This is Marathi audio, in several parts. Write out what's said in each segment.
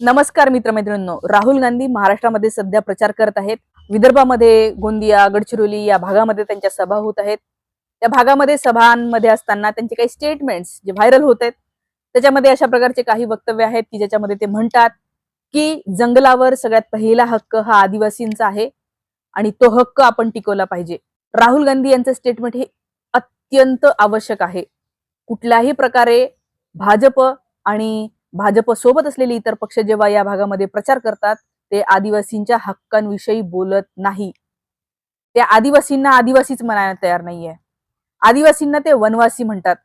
नमस्कार मित्रमैत्रिणींनो. राहुल गांधी महाराष्ट्रामध्ये सध्या प्रचार करत आहेत. विदर्भामध्ये गोंदिया गडचिरोली या भागामध्ये त्यांच्या सभा होत आहेत. त्या भागामध्ये सभांमध्ये असताना त्यांचे काही स्टेटमेंट्स जे व्हायरल होत आहेत त्याच्यामध्ये अशा प्रकारचे काही वक्तव्य आहेत की ज्याच्यामध्ये ते म्हणतात की जंगलावर सगळ्यात पहिला हक्क हा आदिवासींचा आहे आणि तो हक्क आपण टिकवला पाहिजे. राहुल गांधी यांचं स्टेटमेंट हे अत्यंत आवश्यक आहे. कुठल्याही प्रकारे भाजप आणि भाजप सोबत असलेले इतर पक्ष जेव्हा या भागामध्ये प्रचार करतात ते आदिवासींच्या हक्कांविषयी बोलत नाही. ते आदिवासींना आदिवासीच म्हणायला तयार नाहीये. आदिवासींना ते वनवासी म्हणतात.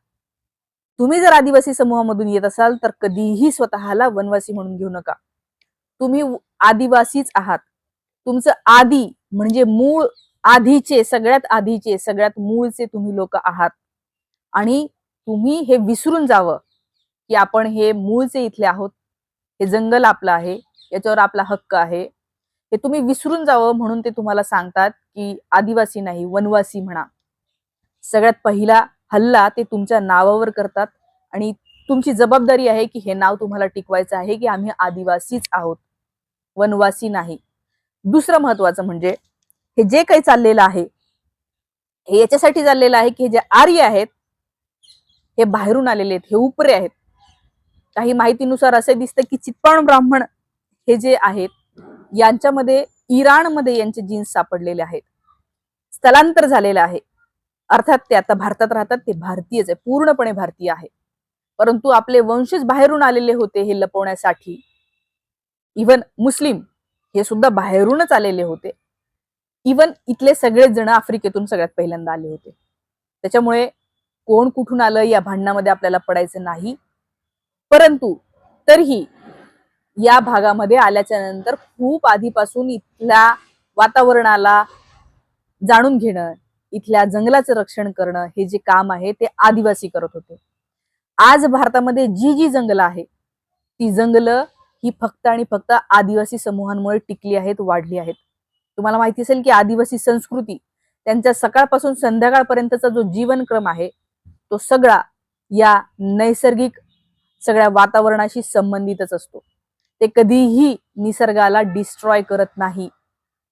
तुम्ही जर आदिवासी समूहामधून येत असाल तर कधीही स्वतःला वनवासी म्हणून घेऊ नका. तुम्ही आदिवासीच आहात. तुमचं आदी म्हणजे मूळ आधीचे सगळ्यात आधीचे सगळ्यात मूळचे तुम्ही लोक आहात. आणि तुम्ही हे विसरून जावं. की आपण हे मूळचे इथले आहोत हे जंगल आपलं आहे याच्यावर आपला हक्क आहे हे तुम्ही विसरून जावं म्हणून ते तुम्हाला सांगतात की आदिवासी नाही वनवासी म्हणा. सगळ्यात पहिला हल्ला ते तुमच्या नावावर करतात आणि तुमची जबाबदारी आहे की हे नाव तुम्हाला टिकवायचं आहे की आम्ही आदिवासीच आहोत वनवासी नाही. दुसरं महत्वाचं म्हणजे हे जे काही चाललेलं आहे हे याच्यासाठी चाललेलं आहे की हे जे आर्य आहेत हे बाहेरून आलेले आहेत हे उपरे आहेत. काही माहितीनुसार असे दिसतं की चित्पाण ब्राह्मण हे जे आहेत यांच्यामध्ये इराणमध्ये यांचे जीन्स सापडलेले आहेत. स्थलांतर झालेलं आहे. अर्थात ते आता भारतात राहतात ते भारतीयच आहे पूर्णपणे भारतीय आहे. परंतु आपले वंशज बाहेरून आलेले होते हे लपवण्यासाठी. इवन मुस्लिम हे सुद्धा बाहेरूनच आलेले होते. इवन इथले सगळेच जण आफ्रिकेतून सगळ्यात पहिल्यांदा आले होते. त्याच्यामुळे कोण कुठून आलं या भांडणामध्ये आपल्याला पडायचं नाही. परंतु तरीही या भागामध्ये आल्याच्यानंतर खूप आधीपासून इथल्या वातावरणाला जाणून घेणं इथल्या जंगलाचं रक्षण करणं हे जे काम आहे ते आदिवासी करत होते. आज भारतामध्ये जी जी जंगलं आहे ती जंगलं ही फक्त आणि फक्त आदिवासी समूहांमुळे टिकली आहेत वाढली आहेत. तुम्हाला माहिती असेल की आदिवासी संस्कृती त्यांच्या सकाळपासून संध्याकाळपर्यंतचा जो जीवनक्रम आहे तो सगळा या नैसर्गिक सगळ्या वातावरणाशी संबंधितच असतो. ते कधीही निसर्गाला डिस्ट्रॉय करत नाही.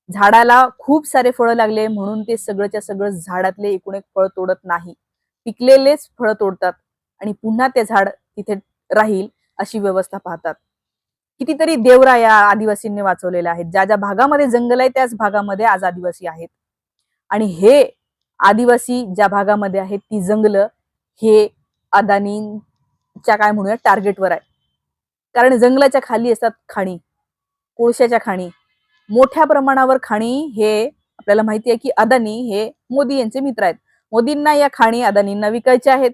झाडाला खूप सारे फळं लागले म्हणून ते सगळंच्या सगळं झाडातले एकूण एक फळ तोडत नाही. पिकलेलेच फळं तोडतात आणि पुन्हा ते झाड तिथे राहील अशी व्यवस्था पाहतात. कितीतरी देवरा या आदिवासींनी वाचवलेल्या आहेत. ज्या ज्या भागामध्ये जंगल आहे त्याच भागामध्ये आज आदिवासी आहेत. आणि हे आदिवासी ज्या भागामध्ये आहेत ती जंगल हे च्या काय म्हणूया? टार्गेटवर आहे. कारण जंगलाच्या खाली असतात खाणी. कोळशाच्या खाणी. मोठ्या प्रमाणावर खाणी हे आपल्याला माहिती आहे की अदानी हे मोदी यांचे मित्र आहेत. मोदींना या खाणी अदानींना विकायच्या आहेत.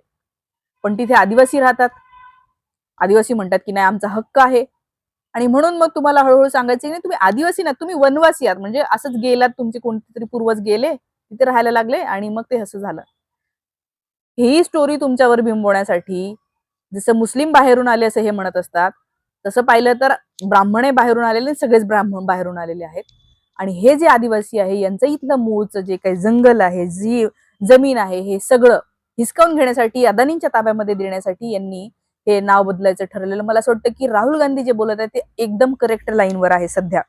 पण तिथे आदिवासी राहतात. आदिवासी म्हणतात की नाही आमचा हक्क आहे. आणि म्हणून मग तुम्हाला हळूहळू सांगायचं नाही तुम्ही आदिवासी ना तुम्ही वनवासी आहात. म्हणजे असंच गेलात तुमचे कोणते तरी पूर्वज गेले तिथे राहायला लागले आणि मग ते असं झालं. ही स्टोरी तुमच्यावर बिंबवण्यासाठी जसं मुस्लिम बाहेरून आले असं हे म्हणत असतात तसं पाहिलं तर ब्राह्मणे बाहेरून आलेले सगळेच ब्राह्मण बाहेरून आलेले आहेत. आणि हे जे आदिवासी आहे यांचं इथलं मूळचं जे काही जंगल आहे जी जमीन आहे हे सगळं हिसकावून घेण्यासाठी अदानींच्या ताब्यामध्ये देण्यासाठी यांनी हे नाव बदलायचं ठरलेलं. मला असं वाटतं की राहुल गांधी जे बोलत आहेत ते एकदम करेक्ट लाईनवर आहे सध्या.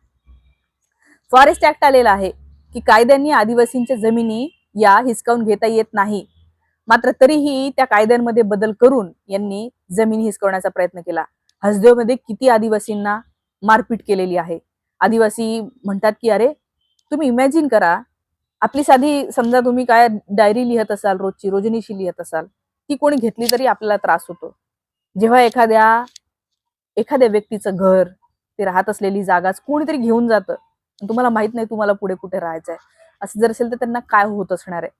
फॉरेस्ट ऍक्ट आलेला आहे की कायद्यांनी आदिवासींच्या जमिनी या हिसकावून घेता येत नाही. मात्र तरीही त्या कायद्यांमध्ये बदल करून यांनी जमीन हिसकवण्याचा प्रयत्न केला. हसदेवमध्ये किती आदिवासींना मारपीट केलेली आहे. आदिवासी म्हणतात की अरे तुम्ही इमॅजिन करा आपली साधी समजा तुम्ही काय डायरी लिहत असाल रोजची रोजनीशी लिहत असाल ती कोणी घेतली तरी आपल्याला त्रास होतो. जेव्हा एखाद्या एखाद्या व्यक्तीचं घर ते राहत असलेली जागाच कोणीतरी घेऊन जातं. तुम्हाला माहीत नाही तुम्हाला पुढे कुठे राहायचं आहे असं जर असेल तर त्यांना काय होत असणार आहे?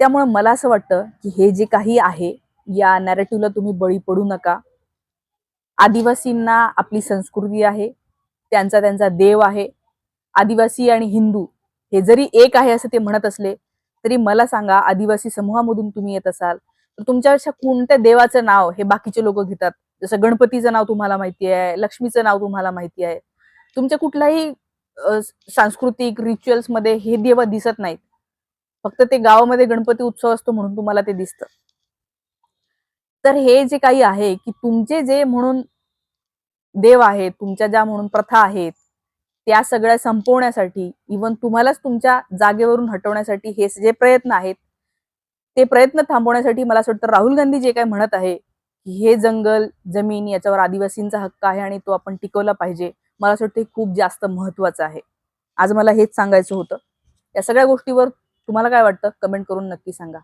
त्यामुळे मला असं वाटतं की हे जे काही आहे या नॅरेटिव्हला तुम्ही बळी पडू नका. आदिवासींना आपली संस्कृती आहे त्यांचा त्यांचा देव आहे. आदिवासी आणि हिंदू हे जरी एक आहे असं ते म्हणत असले तरी मला सांगा आदिवासी समूहामधून तुम्ही येत असाल तर तुमच्या अशा कोणत्या देवाचं नाव हे बाकीचे लोक घेतात? जसं गणपतीचं नाव तुम्हाला माहिती आहे लक्ष्मीचं नाव तुम्हाला माहिती आहे. तुमच्या कुठल्याही सांस्कृतिक रिच्युअल्समध्ये हे देव दिसत नाहीत. फक्त ते गावामध्ये गणपती उत्सव असतो म्हणून तुम्हाला ते दिसतं. तर हे जे काही आहे की तुमचे जे म्हणून देव आहेत तुमच्या ज्या म्हणून प्रथा आहेत त्या सगळ्या संपवण्यासाठी इवन तुम्हालाच तुमच्या जागेवरून हटवण्यासाठी हे जे प्रयत्न आहेत ते प्रयत्न थांबवण्यासाठी मला असं वाटतं राहुल गांधी जे काय म्हणत आहे की हे जंगल जमीन याच्यावर आदिवासींचा हक्क आहे आणि तो आपण टिकवला पाहिजे मला असं वाटतं खूप जास्त महत्वाचं आहे. आज मला हेच सांगायचं होतं. या सगळ्या गोष्टीवर तुम्हाला काय वाटतं? कमेंट करून नक्की सांगा.